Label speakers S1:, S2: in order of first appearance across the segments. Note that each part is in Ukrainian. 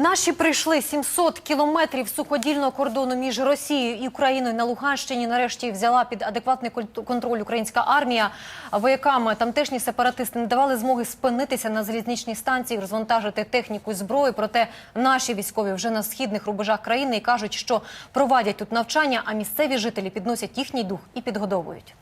S1: Наші прийшли 700 кілометрів суходільного кордону між Росією і Україною на Луганщині. Нарешті взяла під адекватний кон- контроль українська армія. Воякам тамтешні сепаратисти не давали змоги спинитися на залізничній станції, розвантажити техніку і зброю. Проте наші військові вже на східних рубежах країни і кажуть, що провадять тут навчання, а місцеві жителі підносять їхній дух і підгодовують.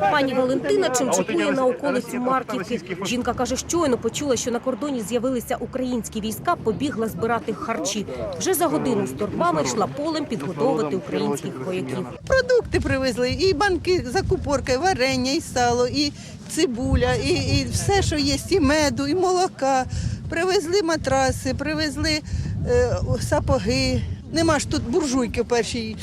S2: Пані Валентина чимчикує на околицю Марківки. Жінка каже, щойно почула, що на кордоні з'явилися українські війська, побігла збирати харчі. Вже за годину з торбами йшла полем підготовувати українських вояків.
S3: Продукти привезли, і банки закупорка, і варення, і сало, і цибуля, і, і все, що є, і меду, і молока. Привезли матраси, привезли е, сапоги. Нема ж тут буржуйки першій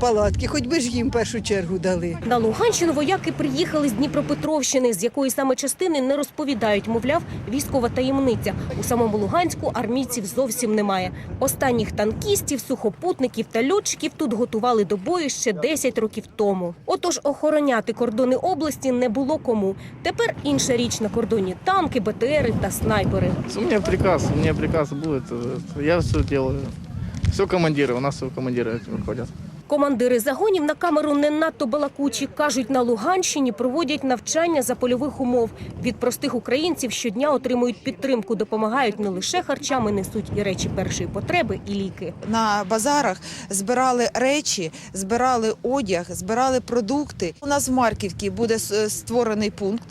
S3: палатці, хоч би ж їм в першу чергу дали.
S2: На Луганщину вояки приїхали з Дніпропетровщини, з якої саме частини не розповідають. Мовляв, військова таємниця. У самому Луганську армійців зовсім немає. Останніх танкістів, сухопутників та льотчиків тут готували до бою ще 10 років тому. Отож, охороняти кордони області не було кому. Тепер інша річ на кордоні танки, БТРи та снайпери.
S4: У меня приказ, у меня приказ будет. э, Я все делаю. Все командиры, у нас все командиры выходят.
S2: Командири загонів на камеру не надто балакучі. Кажуть, на Луганщині проводять навчання за польових умов. Від простих українців щодня отримують підтримку, допомагають не лише харчами, несуть і речі першої потреби, і ліки.
S5: на базарах збирали речі, збирали одяг, збирали продукти. У нас в Марківці буде створений пункт.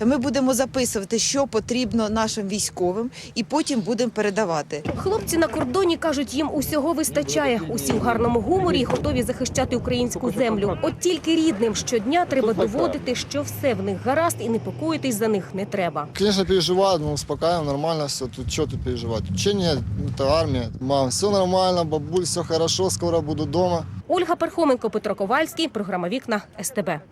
S5: Ми будемо записувати, що потрібно нашим військовим, і потім будемо передавати.
S2: Хлопці на кордоні кажуть, їм усього вистачає. Усі в гарному гуморі і готові захищати українську землю. От тільки рідним щодня треба доводити, що все в них гаразд, і непокоїтись за них не треба.
S6: Конечно, переживают, но успокаиваем, нормально все. Тут что тут переживать? Учение, это армия. Мам, все нормально, бабуль, все хорошо, скоро буду дома.
S2: Ольга Пархоменко, Петро Ковальський, програма Вікна СТБ.